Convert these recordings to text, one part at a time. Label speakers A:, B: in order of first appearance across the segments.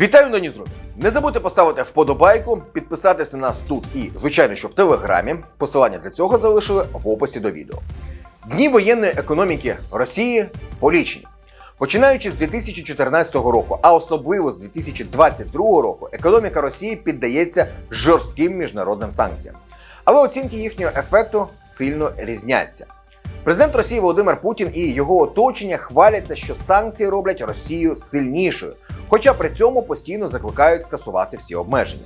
A: Вітаю на Ньюзрумі! Не забудьте поставити вподобайку, підписатись на нас тут і, звичайно, що в телеграмі. Посилання для цього залишили в описі до відео. Дні воєнної економіки Росії полічені. Починаючи з 2014 року, а особливо з 2022 року, економіка Росії піддається жорстким міжнародним санкціям. Але оцінки їхнього ефекту сильно різняться. Президент Росії Володимир Путін і його оточення хваляться, що санкції роблять Росію сильнішою, хоча при цьому постійно закликають скасувати всі обмеження.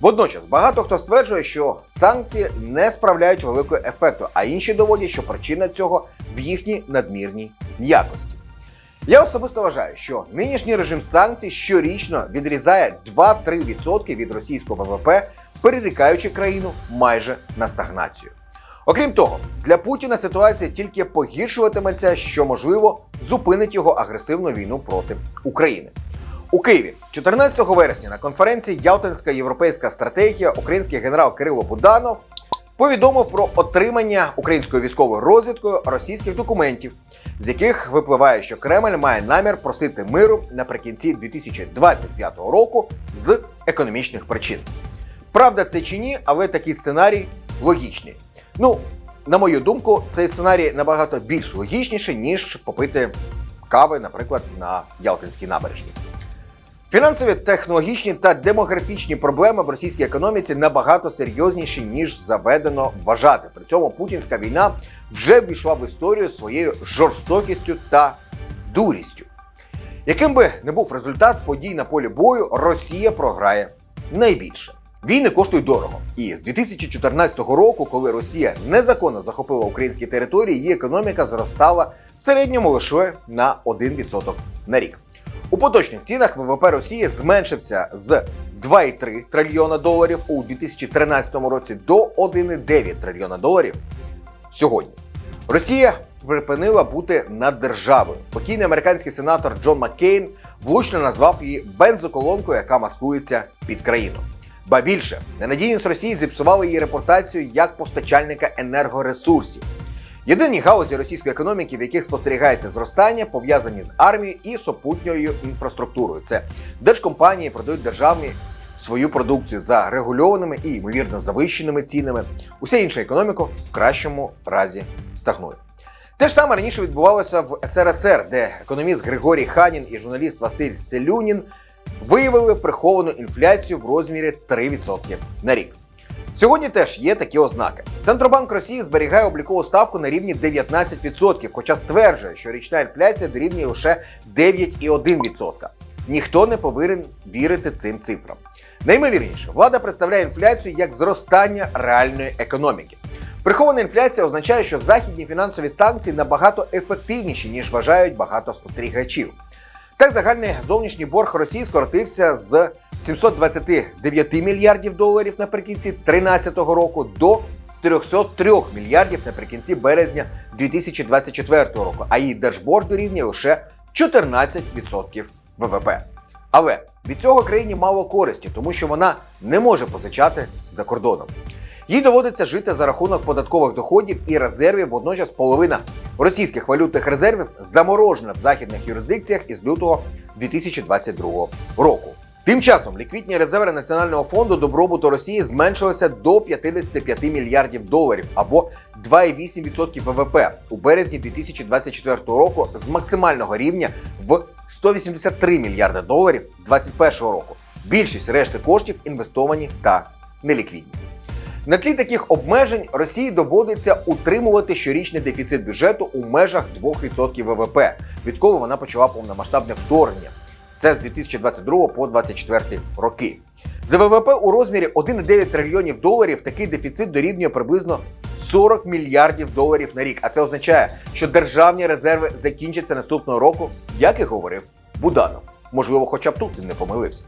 A: Водночас багато хто стверджує, що санкції не справляють великого ефекту, а інші доводять, що причина цього в їхній надмірній м'якості. Я особисто вважаю, що нинішній режим санкцій щорічно відрізає 2-3% від російського ВВП, перерікаючи країну майже на стагнацію. Окрім того, для Путіна ситуація тільки погіршуватиметься, що можливо зупинить його агресивну війну проти України. У Києві 14 вересня на конференції Ялтинська європейська стратегія український генерал Кирило Буданов повідомив про отримання українською військовою розвідкою російських документів, з яких випливає, що Кремль має намір просити миру наприкінці 2025 року з економічних причин. Правда, це чи ні, але такий сценарій логічний. Ну, на мою думку, цей сценарій набагато більш логічніший, ніж попити кави, наприклад, на Ялтинській набережній. Фінансові, технологічні та демографічні проблеми в російській економіці набагато серйозніші, ніж заведено вважати. При цьому путінська війна вже ввійшла в історію своєю жорстокістю та дурістю. Яким би не був результат подій на полі бою, Росія програє найбільше. Війни коштують дорого. І з 2014 року, коли Росія незаконно захопила українські території, її економіка зростала в середньому лише на 1% на рік. У поточних цінах ВВП Росії зменшився з 2,3 трильйона доларів у 2013 році до 1,9 трильйона доларів сьогодні. Росія припинила бути наддержавою. Покійний американський сенатор Джон Маккейн влучно назвав її бензоколонкою, яка маскується під країну. Ба більше, ненадійність Росії зіпсувала її репутацію як постачальника енергоресурсів. Єдині галузі російської економіки, в яких спостерігається зростання, пов'язані з армією і супутньою інфраструктурою. Це держкомпанії продають державні свою продукцію за регульованими і ймовірно завищеними цінами. Уся інша економіка в кращому разі стагнує. Те ж саме раніше відбувалося в СРСР, де економіст Григорій Ханін і журналіст Василь Селюнін виявили приховану інфляцію в розмірі 3% на рік. Сьогодні теж є такі ознаки. Центробанк Росії зберігає облікову ставку на рівні 19%, хоча стверджує, що річна інфляція дорівнює лише 9,1%. Ніхто не повинен вірити цим цифрам. Наймовірніше, влада представляє інфляцію як зростання реальної економіки. Прихована інфляція означає, що західні фінансові санкції набагато ефективніші, ніж вважають багато спостерігачів. Так, загальний зовнішній борг Росії скоротився з 729 мільярдів доларів наприкінці 2013 року до 303 мільярдів наприкінці березня 2024 року, а її держборг дорівнює лише 14% ВВП. Але від цього країні мало користі, тому що вона не може позичати за кордоном. Їй доводиться жити за рахунок податкових доходів і резервів. Водночас половина російських валютних резервів заморожена в західних юрисдикціях із лютого 2022 року. Тим часом ліквідні резерви Національного фонду добробуту Росії зменшилися до 55 мільярдів доларів або 2,8% ВВП у березні 2024 року з максимального рівня в 183 мільярди доларів 2021 року. Більшість решти коштів інвестовані та неліквідні. На тлі таких обмежень Росії доводиться утримувати щорічний дефіцит бюджету у межах 2% ВВП, відколи вона почала повномасштабне вторгнення. Це з 2022 по 2024 роки. За ВВП у розмірі 1,9 трильйонів доларів такий дефіцит дорівнює приблизно 40 мільярдів доларів на рік. А це означає, що державні резерви закінчаться наступного року, як і говорив Буданов. Можливо, хоча б тут він не помилився.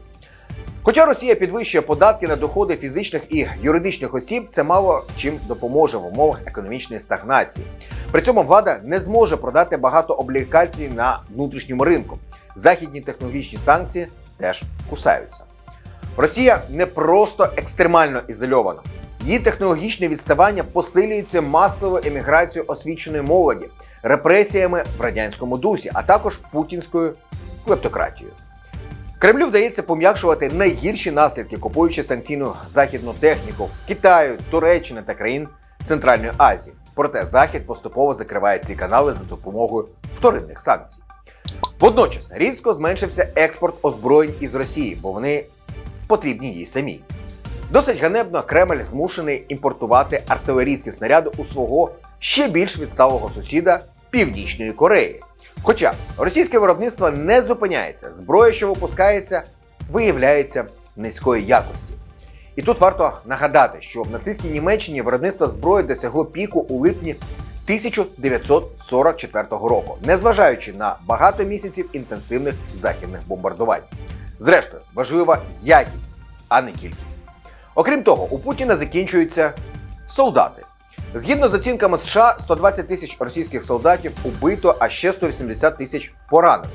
A: Хоча Росія підвищує податки на доходи фізичних і юридичних осіб, це мало чим допоможе в умовах економічної стагнації. При цьому влада не зможе продати багато облігацій на внутрішньому ринку. Західні технологічні санкції теж кусаються. Росія не просто екстремально ізольована. Її технологічне відставання посилюється масовою еміграцією освіченої молоді, репресіями в радянському дусі, а також путінською клептократією. Кремлю вдається пом'якшувати найгірші наслідки, купуючи санкційну західну техніку в Китаю, Туреччини та країн Центральної Азії. Проте Захід поступово закриває ці канали за допомогою вторинних санкцій. Водночас різко зменшився експорт озброєнь із Росії, бо вони потрібні їй самій. Досить ганебно Кремль змушений імпортувати артилерійські снаряди у свого ще більш відсталого сусіда Північної Кореї. Хоча російське виробництво не зупиняється, зброя, що випускається, виявляється низької якості. І тут варто нагадати, що в нацистській Німеччині виробництво зброї досягло піку у липні 1944 року, незважаючи на багато місяців інтенсивних західних бомбардувань. Зрештою, важлива якість, а не кількість. Окрім того, у Путіна закінчуються солдати. Згідно з оцінками США, 120 тисяч російських солдатів убито, а ще 180 тисяч поранено.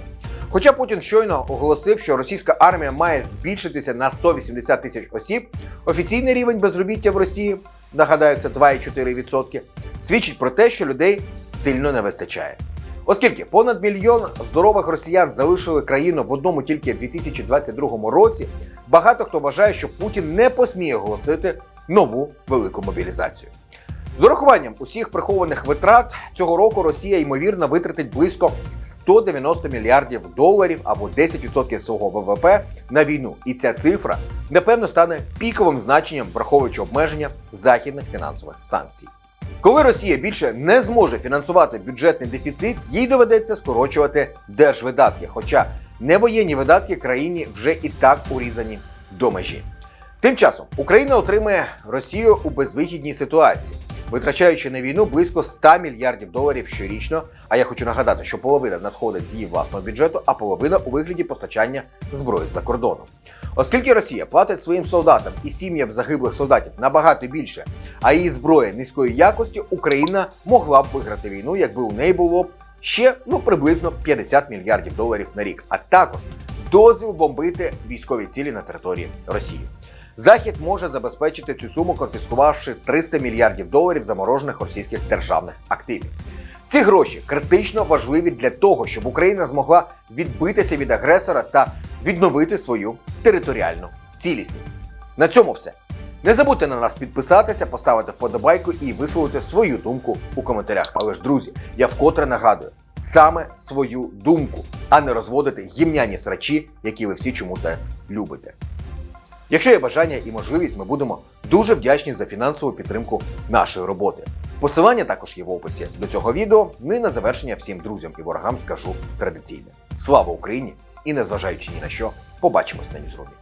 A: Хоча Путін щойно оголосив, що російська армія має збільшитися на 180 тисяч осіб, офіційний рівень безробіття в Росії, нагадаю, це 2,4%, свідчить про те, що людей сильно не вистачає. Оскільки понад мільйон здорових росіян залишили країну в одному тільки 2022 році, багато хто вважає, що Путін не посміє оголосити нову велику мобілізацію. З урахуванням усіх прихованих витрат цього року Росія ймовірно витратить близько 190 мільярдів доларів або 10% свого ВВП на війну. І ця цифра напевно стане піковим значенням, враховуючи обмеження західних фінансових санкцій. Коли Росія більше не зможе фінансувати бюджетний дефіцит, їй доведеться скорочувати держвидатки. Хоча невоєнні видатки країні вже і так урізані до межі. Тим часом Україна отримує Росію у безвихідній ситуації, витрачаючи на війну близько 100 мільярдів доларів щорічно. А я хочу нагадати, що половина надходить з її власного бюджету, а половина у вигляді постачання зброї за кордоном. Оскільки Росія платить своїм солдатам і сім'ям загиблих солдатів набагато більше, а її зброя низької якості, Україна могла б виграти війну, якби у неї було ще ну приблизно 50 мільярдів доларів на рік, а також дозвіл бомбити військові цілі на території Росії. Захід може забезпечити цю суму, конфіскувавши 300 мільярдів доларів заморожених російських державних активів. Ці гроші критично важливі для того, щоб Україна змогла відбитися від агресора та відновити свою територіальну цілісність. На цьому все. Не забудьте на нас підписатися, поставити вподобайку і висловити свою думку у коментарях. Але ж, друзі, я вкотре нагадую саме свою думку, а не розводити гімняні срачі, які ви всі чому-то любите. Якщо є бажання і можливість, ми будемо дуже вдячні за фінансову підтримку нашої роботи. Посилання також є в описі до цього відео. Ну і на завершення всім друзям і ворогам скажу традиційне: слава Україні! І незважаючи ні на що, побачимось на ньюзрумі.